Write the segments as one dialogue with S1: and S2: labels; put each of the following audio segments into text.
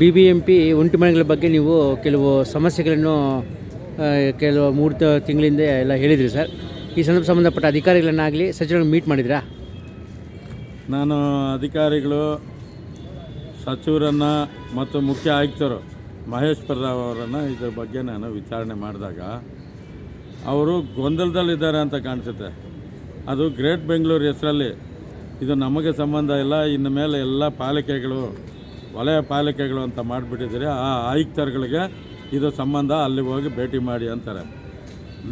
S1: B B M P ಒಂಟಿ ಮನೆಗಳ ಬಗ್ಗೆ ನೀವು ಕೆಲವು ಸಮಸ್ಯೆಗಳನ್ನು ಕೆಲವು ಮೂರು ತಿಂಗಳಿಂದ ಎಲ್ಲ ಹೇಳಿದ್ರಿ ಸರ್. ಈ ಸಂದರ್ಭ ಸಂಬಂಧಪಟ್ಟ ಅಧಿಕಾರಿಗಳನ್ನಾಗಲಿ ಸಚಿವರನ್ನು ಮೀಟ್ ಮಾಡಿದ್ರಾ?
S2: ನಾನು ಅಧಿಕಾರಿಗಳು, ಸಚಿವರನ್ನು ಮತ್ತು ಮುಖ್ಯ ಆಯುಕ್ತರು ಮಹೇಶ್ ಪ್ರತಾಪ್ ಅವರನ್ನು ಇದ್ರ ಬಗ್ಗೆ ನಾನು ವಿಚಾರಣೆ ಮಾಡಿದಾಗ, ಅವರು ಗೊಂದಲದಲ್ಲಿದ್ದಾರೆ ಅಂತ ಕಾಣಿಸುತ್ತೆ. ಅದು ಗ್ರೇಟ್ ಬೆಂಗಳೂರು ಹೆಸರಲ್ಲಿ. ಇದು ನಮಗೆ ಸಂಬಂಧ ಇಲ್ಲ, ಇನ್ನು ಮೇಲೆ ಎಲ್ಲ ಪಾಲಿಕೆಗಳು ವಲಯ ಪಾಲಿಕೆಗಳು ಅಂತ ಮಾಡಿಬಿಟ್ಟಿದ್ದೀರಿ, ಆ ಆಯುಕ್ತರುಗಳಿಗೆ ಇದು ಸಂಬಂಧ ಅಲ್ಲಿ ಹೋಗಿ ಭೇಟಿ ಮಾಡಿ ಅಂತಾರೆ.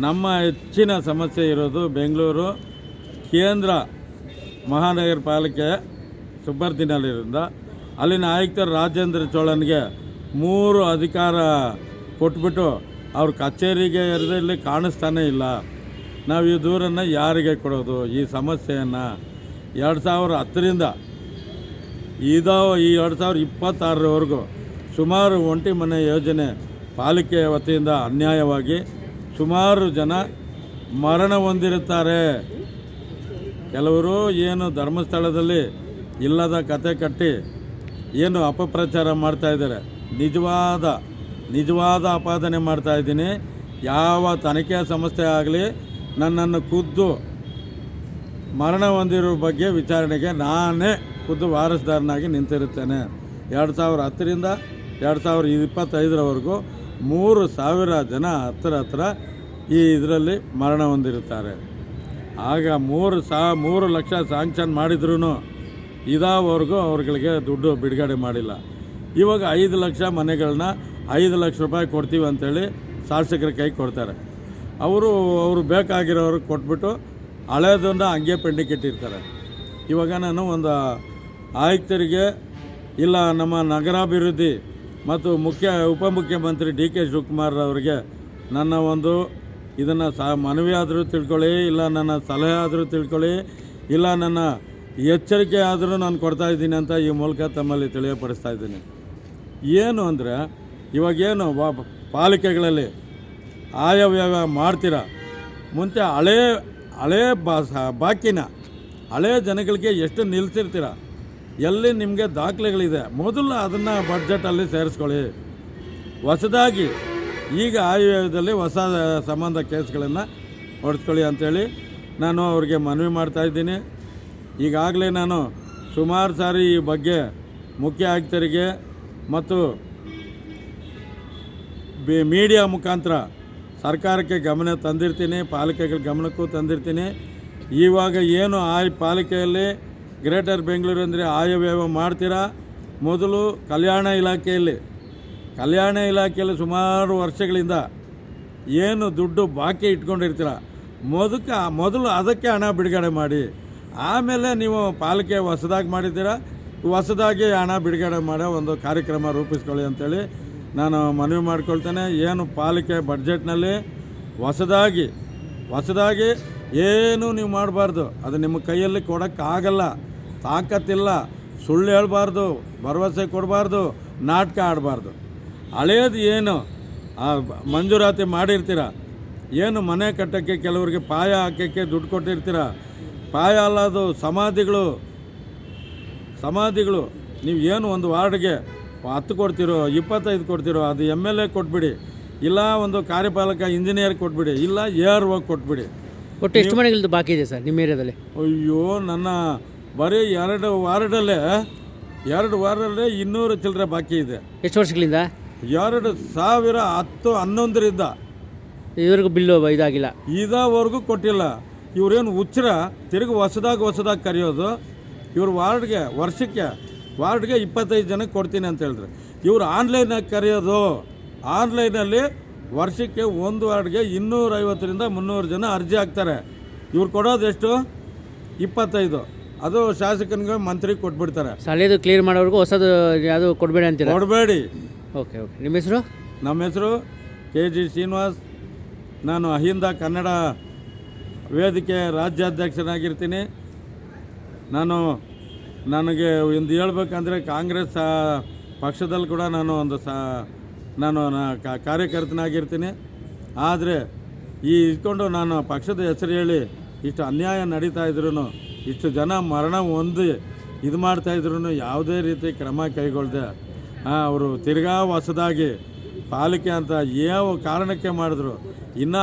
S2: ನಮ್ಮ ಹೆಚ್ಚಿನ ಸಮಸ್ಯೆ ಇರೋದು ಬೆಂಗಳೂರು ಕೇಂದ್ರ ಮಹಾನಗರ ಪಾಲಿಕೆ ಸುಬ್ಬರ್ದಿನಲ್ಲಿರೋದ್ರಿಂದ ಅಲ್ಲಿನ ಆಯುಕ್ತರು ರಾಜೇಂದ್ರ ಚೋಳನ್ಗೆ ಮೂರು ಅಧಿಕಾರ ಕೊಟ್ಬಿಟ್ಟು ಅವ್ರ ಕಚೇರಿಗೆ ಇರೋದ್ರಲ್ಲಿ ಕಾಣಿಸ್ತಾನೇ ಇಲ್ಲ. ನಾವು ಈ ದೂರನ್ನು ಯಾರಿಗೆ ಕೊಡೋದು? ಈ ಸಮಸ್ಯೆಯನ್ನು ಎರಡು ಸಾವಿರ ಹತ್ತರಿಂದ ಇದಾವ ಈ ಎರಡು ಸಾವಿರ ಇಪ್ಪತ್ತಾರರವರೆಗೂ ಸುಮಾರು ಒಂಟಿ ಮನೆ ಯೋಜನೆ ಪಾಲಿಕೆ ವತಿಯಿಂದ ಅನ್ಯಾಯವಾಗಿ ಸುಮಾರು ಜನ ಮರಣ ಹೊಂದಿರುತ್ತಾರೆ. ಕೆಲವರು ಏನು ಧರ್ಮಸ್ಥಳದಲ್ಲಿ ಇಲ್ಲದ ಕತೆ ಕಟ್ಟಿ ಏನು ಅಪಪ್ರಚಾರ ಮಾಡ್ತಾಯಿದ್ದಾರೆ ನಿಜವಾದ ನಿಜವಾದ ಆಪಾದನೆ ಮಾಡ್ತಾ ಇದ್ದೀನಿ. ಯಾವ ತನಿಖೆ ಸಂಸ್ಥೆ ಆಗಲಿ ನನ್ನನ್ನು ಖುದ್ದು ಮರಣ ಹೊಂದಿರೋ ಬಗ್ಗೆ ವಿಚಾರಣೆಗೆ ನಾನೇ ಖುದ್ದು ವಾರಸ್ದಾರನಾಗಿ ನಿಂತಿರುತ್ತೇನೆ. ಎರಡು ಸಾವಿರ ಹತ್ತರಿಂದ ಎರಡು ಸಾವಿರ ಇಪ್ಪತ್ತೈದರವರೆಗೂ ಮೂರು ಸಾವಿರ ಜನ ಹತ್ತಿರ ಹತ್ರ ಈ ಇದರಲ್ಲಿ ಮರಣ ಹೊಂದಿರುತ್ತಾರೆ. ಆಗ ಮೂರು ಸಾ, ಮೂರು ಲಕ್ಷ ಸ್ಯಾಂಕ್ಷನ್ ಮಾಡಿದ್ರೂ ಇದಾವರೆಗೂ ಅವ್ರಗಳಿಗೆ ದುಡ್ಡು ಬಿಡುಗಡೆ ಮಾಡಿಲ್ಲ. ಇವಾಗ ಐದು ಲಕ್ಷ ಮನೆಗಳನ್ನ ಐದು ಲಕ್ಷ ರೂಪಾಯಿ ಕೊಡ್ತೀವಿ ಅಂತೇಳಿ ಶಾಸಕರ ಕೈ ಕೊಡ್ತಾರೆ. ಅವರು ಅವರು ಬೇಕಾಗಿರೋರು ಕೊಟ್ಬಿಟ್ಟು ಹಳೇದನ್ನು ಹಂಗೆ ಪೆಂಡಿಂಗ್ ಇಟ್ಟಿರ್ತಾರೆ. ಇವಾಗ ನಾನು ಒಂದು ಆಯುಕ್ತರಿಗೆ ಇಲ್ಲ, ನಮ್ಮ ನಗರಾಭಿವೃದ್ಧಿ ಮತ್ತು ಮುಖ್ಯ ಉಪಮುಖ್ಯಮಂತ್ರಿ ಡಿ ಕೆ ಶಿವಕುಮಾರ್ ಅವರಿಗೆ ನನ್ನ ಒಂದು ಇದನ್ನು ಸ, ಮನವಿ ಆದರೂ ತಿಳ್ಕೊಳ್ಳಿ, ಇಲ್ಲ ನನ್ನ ಸಲಹೆ ಆದರೂ ತಿಳ್ಕೊಳ್ಳಿ, ಇಲ್ಲ ನನ್ನ ಎಚ್ಚರಿಕೆ ಆದರೂ ನಾನು ಕೊಡ್ತಾ ಇದ್ದೀನಿ ಅಂತ ಈ ಮೂಲಕ ತಮ್ಮಲ್ಲಿ ತಿಳಿಯಪಡಿಸ್ತಾ ಇದ್ದೀನಿ. ಏನು ಅಂದರೆ, ಇವಾಗೇನು ವಾ- ಪಾಲಿಕೆಗಳಲ್ಲಿ ಆಯವ್ಯಯ ಮಾಡ್ತೀರಾ, ಮುಂಚೆ ಹಳೇ ಹಳೇ ಬಾ ಬಾಕಿನ, ಹಳೇ ಜನಗಳಿಗೆ ಎಷ್ಟು ನಿಲ್ಸಿರ್ತೀರ? ಎಲ್ಲಿ ನಿಮಗೆ ದಾಖಲೆಗಳಿದೆ, ಮೊದಲು ಅದನ್ನು ಬಡ್ಜೆಟಲ್ಲಿ ಸೇರಿಸ್ಕೊಳ್ಳಿ. ಹೊಸದಾಗಿ ಈಗ ಆಯುರ್ವೇದದಲ್ಲಿ ಹೊಸ ಸಂಬಂಧ ಕೇಸ್ಗಳನ್ನು ಹೊಡೆಸ್ಕೊಳ್ಳಿ ಅಂಥೇಳಿ ನಾನು ಅವ್ರಿಗೆ ಮನವಿ ಮಾಡ್ತಾಯಿದ್ದೀನಿ ಈಗಾಗಲೇ ನಾನು ಸುಮಾರು ಸಾರಿ ಈ ಬಗ್ಗೆ ಮುಖ್ಯ ಆಯುಕ್ತರಿಗೆ ಮತ್ತು ಬಿ, ಮೀಡಿಯಾ ಮುಖಾಂತರ ಸರ್ಕಾರಕ್ಕೆ ಗಮನ ತಂದಿರ್ತೀನಿ, ಪಾಲಿಕೆಗಳ ಗಮನಕ್ಕೂ ತಂದಿರ್ತೀನಿ. ಇವಾಗ ಏನು ಆ ಪಾಲಿಕೆಯಲ್ಲಿ ಗ್ರೇಟರ್ ಬೆಂಗಳೂರು ಅಂದರೆ ಆಯವ್ಯಯ ಮಾಡ್ತೀರಾ? ಮೊದಲು ಕಲ್ಯಾಣ ಇಲಾಖೆಯಲ್ಲಿ. ಕಲ್ಯಾಣ ಇಲಾಖೆಯಲ್ಲಿ ಸುಮಾರು ವರ್ಷಗಳಿಂದ ಏನು ದುಡ್ಡು ಬಾಕಿ ಇಟ್ಕೊಂಡಿರ್ತೀರ? ಮೊದಕ, ಮೊದಲು ಅದಕ್ಕೆ ಹಣ ಬಿಡುಗಡೆ ಮಾಡಿ. ಆಮೇಲೆ ನೀವು ಪಾಲಿಕೆ ಹೊಸದಾಗಿ ಮಾಡಿದ್ದೀರಾ? ಹೊಸದಾಗಿ ಹಣ ಬಿಡುಗಡೆ ಮಾಡೋ ಒಂದು ಕಾರ್ಯಕ್ರಮ ರೂಪಿಸ್ಕೊಳ್ಳಿ ಅಂತೇಳಿ ನಾನು ಮನವಿ ಮಾಡ್ಕೊಳ್ತೇನೆ. ಏನು ಪಾಲಿಕೆ ಬಡ್ಜೆಟ್ನಲ್ಲಿ ಹೊಸದಾಗಿ ಹೊಸದಾಗಿ ಏನು ನೀವು ಮಾಡಬಾರ್ದು. ಅದು ನಿಮ್ಮ ಕೈಯಲ್ಲಿ ಕೊಡೋಕ್ಕಾಗಲ್ಲ. ತಾಕತ್ತಿಲ್ಲ ಸುಳ್ಳು ಹೇಳಬಾರ್ದು ಭರವಸೆ ಕೊಡಬಾರ್ದು ನಾಟಕ ಆಡಬಾರ್ದು. ಹಳೇದು ಏನು? ಆ ಮಂಜೂರಾತಿ ಮಾಡಿರ್ತೀರ? ಏನು ಮನೆ ಕಟ್ಟೋಕ್ಕೆ ಕೆಲವರಿಗೆ ಪಾಯ ಹಾಕೋಕ್ಕೆ ದುಡ್ಡು ಕೊಟ್ಟಿರ್ತೀರ? ಪಾಯ ಅಲ್ಲದು ಸಮಾಧಿಗಳು ಸಮಾಧಿಗಳು ನೀವು ಏನು ಒಂದು ವಾರ್ಡ್ಗೆ ಹತ್ತು ಕೊಡ್ತಿರೋ ಇಪ್ಪತ್ತೈದು ಕೊಡ್ತಿರೋ ಅದು ಎಂ ಎಲ್ ಎ ಕೊಟ್ಬಿಡಿ ಇಲ್ಲ ಒಂದು ಕಾರ್ಯಪಾಲಕ ಇಂಜಿನಿಯರ್ ಕೊಟ್ಬಿಡಿ ಇಲ್ಲ ಎ ಆರ್ ಒ ಕೊಟ್ಬಿಡಿ.
S1: ಒಟ್ಟು ಎಷ್ಟು ಮನೆಗಳದ್ದು ಬಾಕಿ ಇದೆ ಸರ್ ನಿಮ್ಮ ಏರಿಯಾದಲ್ಲಿ?
S2: ಅಯ್ಯೋ ನನ್ನ ಬರೀ ಎರಡು ವಾರ್ಡಲ್ಲೇ ಎರಡು ವಾರದಲ್ಲೇ ಇನ್ನೂರು ಚಿಲ್ಲರೆ ಬಾಕಿ ಇದೆ.
S1: ಎಷ್ಟು ವರ್ಷಗಳಿಂದ?
S2: ಎರಡು ಸಾವಿರ ಹತ್ತು ಹನ್ನೊಂದರಿಂದ.
S1: ಇವ್ರಿಗೂ ಬಿಲ್ಲು ಇದಾಗಿಲ್ಲ.
S2: ಇದಾವರೆಗೂ ಕೊಟ್ಟಿಲ್ಲ. ಇವ್ರೇನು ಹುಚ್ಚರ ತಿರುಗಿ ಹೊಸದಾಗಿ ಹೊಸದಾಗಿ ಕರೆಯೋದು. ಇವ್ರ ವಾರ್ಡ್ಗೆ ವರ್ಷಕ್ಕೆ ವಾರ್ಡ್ಗೆ ಇಪ್ಪತ್ತೈದು ಜನಕ್ಕೆ ಕೊಡ್ತೀನಿ ಅಂತ ಹೇಳಿದ್ರು. ಇವ್ರು ಆನ್ಲೈನಾಗಿ ಕರೆಯೋದು. ಆನ್ಲೈನಲ್ಲಿ ವರ್ಷಕ್ಕೆ ಒಂದು ವಾರ್ಡ್ಗೆ ಇನ್ನೂರೈವತ್ತರಿಂದ ಮುನ್ನೂರು ಜನ ಅರ್ಜಿ ಹಾಕ್ತಾರೆ. ಇವ್ರು ಕೊಡೋದು ಎಷ್ಟು? ಇಪ್ಪತ್ತೈದು. ಅದು ಶಾಸಕನಿಗೆ ಮಂತ್ರಿ ಕೊಟ್ಬಿಡ್ತಾರೆ.
S1: ಹಳೇದು ಕ್ಲಿಯರ್ ಮಾಡೋವರೆಗೂ ಹೊಸದು ಯಾವುದು ಕೊಡಬೇಡಿ ಅಂತೀರ?
S2: ಕೊಡಬೇಡಿ.
S1: Okay okay. ನಿಮ್ಮ ಹೆಸರು?
S2: ನಮ್ಮ ಹೆಸರು ಕೆ ಜಿ ಶ್ರೀನಿವಾಸ್. ನಾನು ಅಹಿಂದ ಕನ್ನಡ ವೇದಿಕೆ ರಾಜ್ಯಾಧ್ಯಕ್ಷನಾಗಿರ್ತೀನಿ. ನಾನು ನನಗೆ ಒಂದು ಹೇಳ್ಬೇಕಂದ್ರೆ ಕಾಂಗ್ರೆಸ್ ಪಕ್ಷದಲ್ಲಿ ಕೂಡ ನಾನು ಒಂದು ಸ ನಾನು ಕಾರ್ಯಕರ್ತನಾಗಿರ್ತೀನಿ. ಆದರೆ ಈ ಇಟ್ಕೊಂಡು ನಾನು ಪಕ್ಷದ ಹೆಸರು ಹೇಳಿ ಇಷ್ಟು ಅನ್ಯಾಯ ನಡೀತಾ ಇದ್ರೂ ಇಷ್ಟು ಜನ ಮರಣ ಹೊಂದಿ ಇದು ಮಾಡ್ತಾಯಿದ್ರು ಯಾವುದೇ ರೀತಿ ಕ್ರಮ ಕೈಗೊಳ್ಳದೆ ಅವರು ತಿರ್ಗಾ ಹೊಸದಾಗಿ ಪಾಲಿಕೆ ಅಂತ ಯಾವ ಕಾರಣಕ್ಕೆ ಮಾಡಿದ್ರು? ಇನ್ನೂ